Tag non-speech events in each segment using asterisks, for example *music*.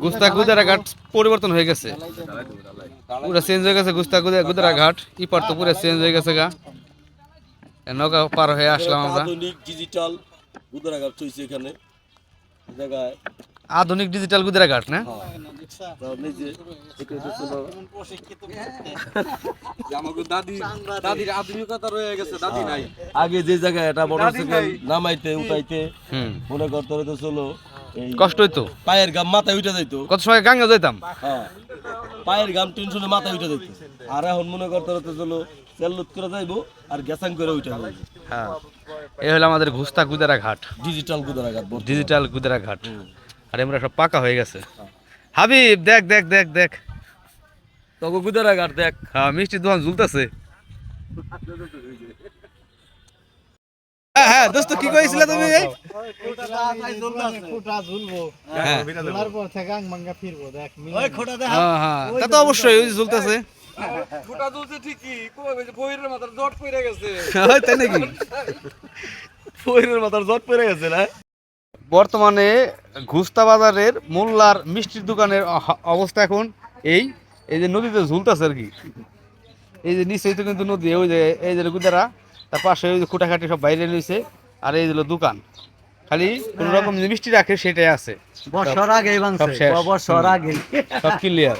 গুস্তা গুদারা ঘাট পরিবর্তন হয়ে গেছে। পুরো চেঞ্জ হয়ে গেছে গুস্তা গুদা- গুদারা ঘাট। ইপার তো পুরো চেঞ্জ হয়ে গেছে গা। নৌকা পার হয়ে আসলাম আমরা। আধুনিক ডিজিটাল উদারাঘাট চলছে এখানে। জায়গায় আধুনিক ডিজিটাল গুদারা ঘাট না? *laughs* গেছে দাদি নাই। আগে যে জায়গায় এটা মোটরসাইকেল নামাইতে উঠাইতে মনে করতে চলো কষ্ট হইতো? পায়ের গাম মাথায় উঠে যাইতো। কত সময় গাঙ্গে যাইতাম? হ্যাঁ। পায়ের গাম টেনশনে মাথায় উঠে যাইতো। আর এখন মনে করতে হতো চলো চেল্লুত করে যাইবো আর গ্যাসাং করে উঠে যাইবো। হ্যাঁ। এই হলো আমাদের ঘুস্তা গুদারা ঘাট ডিজিটাল গুদারাঘাট ডিজিটাল গুদারা ঘাট আর আমরা সব পাকা হয়ে গেছে। হাবিব দেখ দেখ দেখ দেখ। তবে গুদারাঘাট দেখ। হ্যাঁ মিষ্টি দোকান ঝুলতেছে। হ্যাঁ হ্যাঁ দোস্ত কি কইছিলে তুমি? এই? ফুটা ঝুলবো হ্যাঁ তা তো অবশ্যই ওই ঝুলতেছে। বর্তমানে ঘুস্তা বাজারের মোল্লার মিষ্টির দোকানের অবস্থা এখন এই এই যে নদীতে ঝুলতেছে আর কি। এই যে নিচেই তো কিন্তু নদী ওই যে এই যে গুদারা তার পাশে ওই যে খুঁটাখাটি সব বাইরে রয়েছে আর এই হলো দোকান। খালি কোন রকম যে মিষ্টি রাখে সেটাই আছে। বছর আগেই সব বছর আগে সব ক্লিয়ার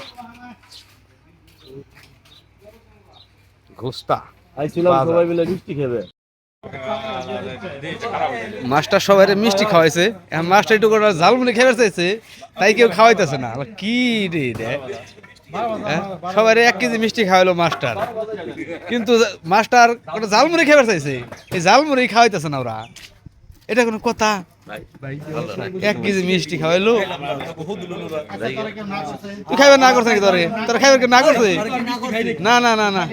ঘুস্তা। আইছিলাম সবাই মিলে মিষ্টি খেবে। মাস্টার সবাই মিষ্টি খাওয়াইছে। মাস্টার একটু করে ঝালমুড়ি খেয়ে চাইছে, তাই কেউ খাওয়াইতেছে না। কি রে রে সবাই এক কেজি মিষ্টি খাওয়াইলো মাস্টার কিন্তু মাস্টার ঝালমুড়ি খেয়ে চাইছে। এই ঝালমুড়ি খাওয়াইতেছে না ওরা। এটা কোনো কথা? এক কেজি মিষ্টি খাওয়াইলো। তুই খাইবার না করছে তোরে? তোর খাইবার কি না করছে না না না না।